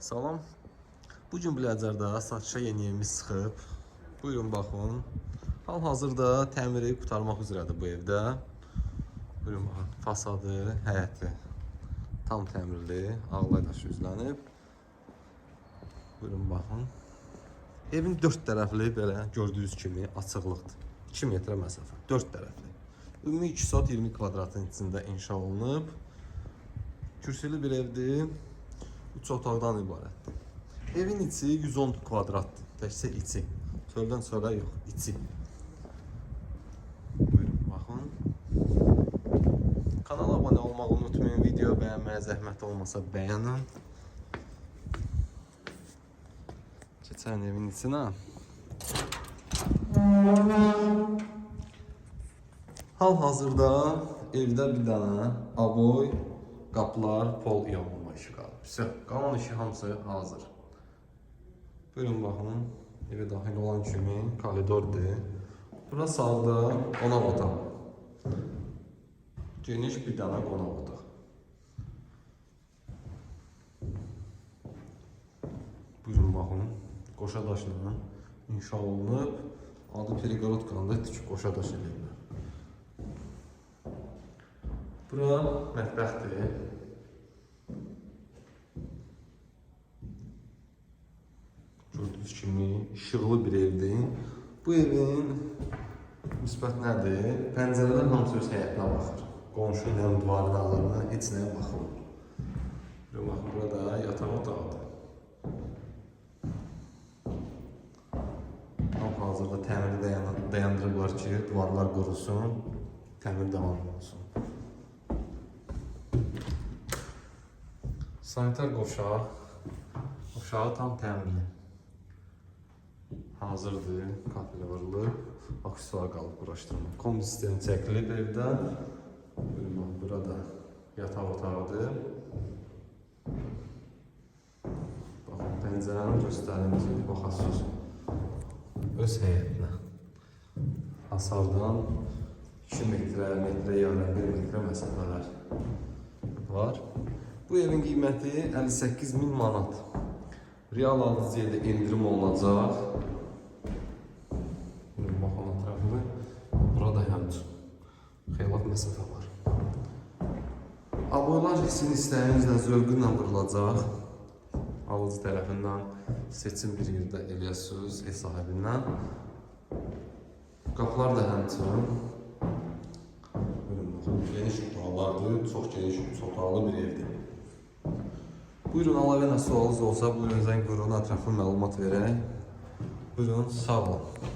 Salam. Bu gün Biləcərdə satışa yeni evimiz çıxıb. Buyurun baxın. Hal-hazırda təmiri qurtarmaq üzrədir bu evdə. Buyurun baxın. Fasadı, həyəti tam təmirli, ağlay daşı üzlənib. Buyurun baxın. Evin dörd tərəfli belə gördüyünüz kimi açıqlıqdır. 2 metrə məsafə, dörd tərəfli. Ümumi 2 sot 20 kvadratın içində inşa olunub. Kürsülü bir evdir. 3 otaqdan ibarətdir. Evin içi 110 kvadratdır. Təkcə içi. Çöldən çölə yox, içi. Buyurun baxın. Kanala abunə olmağı unutmayın. Video bəyənməyə zəhmət olmasa bəyənin. Keçən evin içinə. Hal-hazırda evdə bir dənə aboy, Qapılar pol yağmurma işıqalı. Vəsə, qalan işi hamısı hazır. Buyurun baxın, evə daxil olan kimi koridordur. Bura sağda qonaq otağı. Geniş bir dənə qonaq otağı. Buyurun baxın, qoşa daşla inşa olunub, adı periqorod qanında tikib qoşa daş eləyirlər. Bura mətbəxdir. Gördüyünüz kimi işıqlı bir evdir. Bu evin müsbət nədir? Pəncərələr hamısı öz həyətinə baxır. Qonşu nə divarlarına heç nəyə baxmır. Bir baxın burada yataq otağıdır. Hal-hazırda təmiri dayan- dayandırıblar ki, divarlar qurusun, təmir davam olsun. Sanitar qovşağı. Qovşağı tam təmirli. Hazırdır, vurulub, aksesuar qalıb quraşdırma. Kombi sistemi çəkilib evdə. Bax, burada yataq otağıdır. Baxın, pəncərəni göstərim, siz baxasınız. Öz həyətinə. Hasardan 2 metrə, metrə yarım, 1 metrə məsafələr var. Bu evin qiyməti 58 min manat. Real alıcıya da endirim olunacaq. Buyurun, baxın ətrafına. Burada həmçin xeylat məsafə var. Aboylar sizin istəyinizlə, zövqünlə vurulacaq. Alıcı tərəfindən seçim bir yerdə eləyəsiniz ev sahibindən. Qapılar da həmçinin. Buyurun, baxın, geniş otaqlardır, çox geniş otaqlı bir evdir. Buyurun, əlavə nə sualınız olsa, buyurun zəng vurun, ətraflı məlumat verək. Buyurun, sağ olun.